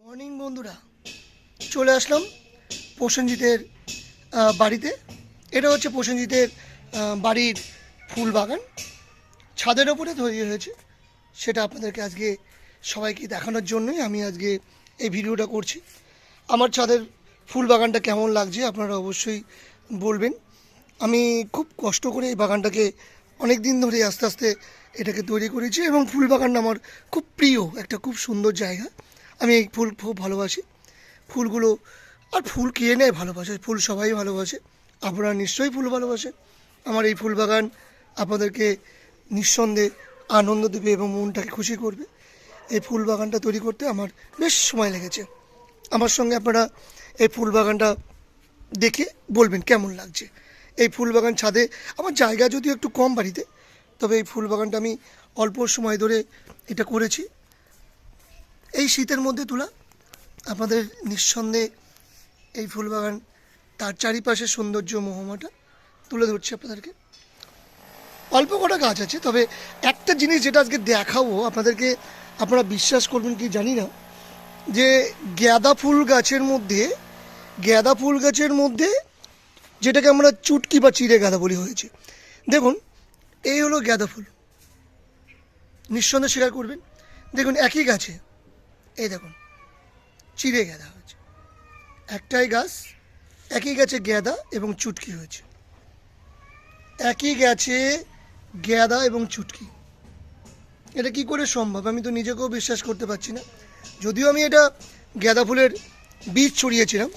Morning বন্ধুরা, চলে আসলাম প্রসেনজিতের বাড়িতে। এটা হচ্ছে প্রসেনজিতের বাড়ির ফুল বাগান। ছাদের ওপরে তৈরি হয়েছে। সেটা আপনাদেরকে আজকে সবাইকে দেখানোর জন্যই আমি আজকে এই ভিডিওটা করছি। আমার ছাদের ফুল বাগানটা কেমন লাগছে আপনারা অবশ্যই বলবেন। আমি খুব কষ্ট করে এই বাগানটাকে অনেক দিন ধরে আস্তে আস্তে এটাকে তৈরি করেছি এবং ফুল বাগানটা আমার খুব প্রিয়, একটা খুব সুন্দর জায়গা। আমি এই ফুল খুব ভালোবাসি। ফুলগুলো, আর ফুল কে নেয় ভালোবাসে? ফুল সবাই ভালোবাসে। আপনারা নিশ্চয়ই ফুল ভালোবাসে আমার এই ফুল বাগান আপনাদেরকে নিঃসন্দেহে আনন্দ দেবে এবং মনটাকে খুশি করবে। এই ফুল বাগানটা তৈরি করতে আমার বেশ সময় লেগেছে। আমার সঙ্গে আপনারা এই ফুল বাগানটা দেখে বলবেন কেমন লাগছে। এই ফুল বাগান ছাদে আমার জায়গা যদিও একটু কম বাড়িতে, তবে এই ফুল বাগানটা আমি অল্প সময় ধরে এটা করেছি। এই শীতের মধ্যে তোলা, আপনাদের নিঃসন্দেহে এই ফুল বাগান তার চারিপাশে সৌন্দর্য মোহমাটা তুলে ধরছি আপনাদেরকে। অল্প কটা গাছ আছে, তবে একটা জিনিস যেটা আজকে দেখাবো আপনাদেরকে, আপনারা বিশ্বাস করবেন কি জানি না, যে গ্যাদা ফুল গাছের মধ্যে, গ্যাদা ফুল গাছের মধ্যে যেটাকে আমরা চুটকি বা চিড়ে গাঁদা বলি হয়েছে। দেখুন, এই হলো গাঁদা ফুল। নিঃসন্দেহে স্বীকার করবেন। দেখুন, একই গাছে এই দেখুন, চিড়ে গেঁদা হয়েছে। একটাই গাছ, একই গাছে গ্যাদা এবং চুটকি হয়েছে। একই গাছে গ্যাদা এবং চুটকি। এটা কি করে সম্ভব? আমি তো নিজেকেও বিশ্বাস করতে পারছি না। যদিও আমি এটা গাঁদা ফুলের বীজ ছড়িয়েছিলাম,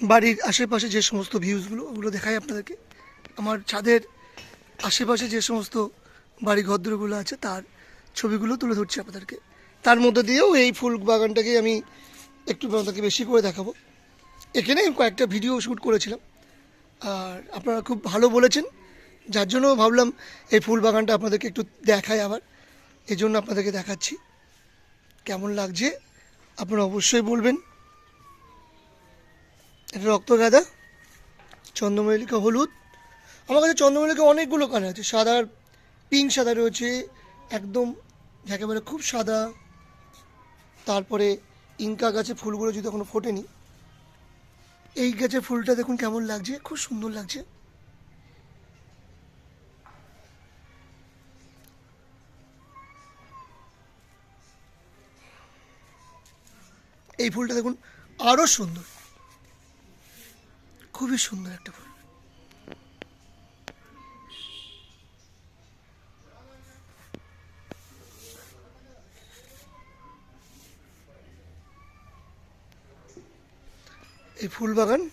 বাড়ির আশেপাশে যে সমস্ত ভিউজগুলো, ওগুলো দেখাই আপনাদেরকে। আমার ছাদের আশেপাশে যে সমস্ত বাড়ি ঘরদুরগুলো আছে, তার ছবিগুলো তুলে ধরছি আপনাদেরকে। তার মধ্যে দিয়েও এই ফুল বাগানটাকে আমি একটু আপনাদেরকে বেশি করে দেখাবো। এখানে কয়েকটা ভিডিও শ্যুট করেছিলাম। আর আপনারা খুব ভালো বলেছেন। যার জন্য ভাবলাম এই ফুল বাগানটা আপনাদেরকে একটু দেখায় আবার। এই জন্য আপনাদেরকে দেখাচ্ছি। কেমন লাগছে? আপনারা অবশ্যই বলবেন। এটা রক্ত গাঁদা, চন্দ্রমল্লিকা হলুদ। আমার কাছে চন্দ্রমল্লিকা অনেকগুলো কালার আছে। সাদার পিঙ্ক সাদা রয়েছে। একদম একেবারে খুব সাদা। তারপরে ইনকা গাছে ফুলগুলো যদি এখনও ফোটেনি, এই গাছের ফুলটা দেখুন কেমন লাগছে, খুব সুন্দর লাগছে। এই ফুলটা দেখুন আরও সুন্দর। খুবই সুন্দর একটা ফুল। এই ফুল বাগান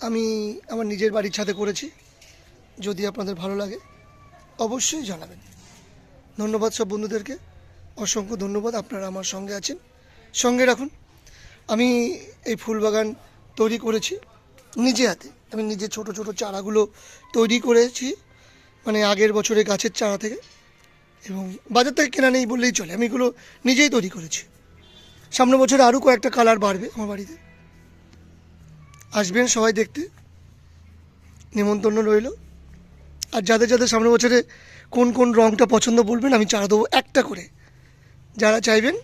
আমি আমার নিজের বাড়ির ছাদে করেছি। যদি আপনাদের ভালো লাগে, অবশ্যই জানাবেন। ধন্যবাদ সব বন্ধুদেরকে। অসংখ্য ধন্যবাদ আপনারা আমার সঙ্গে আছেন। সঙ্গে রাখুন, আমি এই ফুল বাগান তৈরি করেছি নিজে হাতে। আমি নিজে ছোট ছোট চারাগুলো তৈরি করেছি মানে আগের বছরে গাছের চারা থেকে। এবং বাজার থেকে কেনা নেই বললেই চলে। আমি এগুলো নিজেই তৈরি করেছি। সামনের বছরে আরও কয়েকটা কালার বাড়বে আমার বাড়িতে। আসবেন সবাই দেখতে। নিমন্ত্রণ রইল। আর যাদের যাদের সামনের বছরে কোন কোন রঙটা পছন্দ বলবেন, আমি চারা দেবো একটা করে। যারা চাইবেন,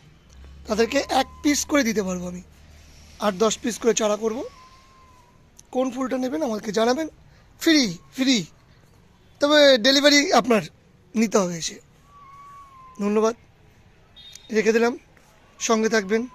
তাদেরকে এক পিস করে দিতে পারব আমি। আর দশ পিস করে চারা করব। কোন ফুলটা নেবেন আমাকে জানাবেন। ফ্রি ফ্রি তবে ডেলিভারি আপনার নিতে হবে এসে। ধন্যবাদ। রেখে দিলাম। সঙ্গে থাকবেন।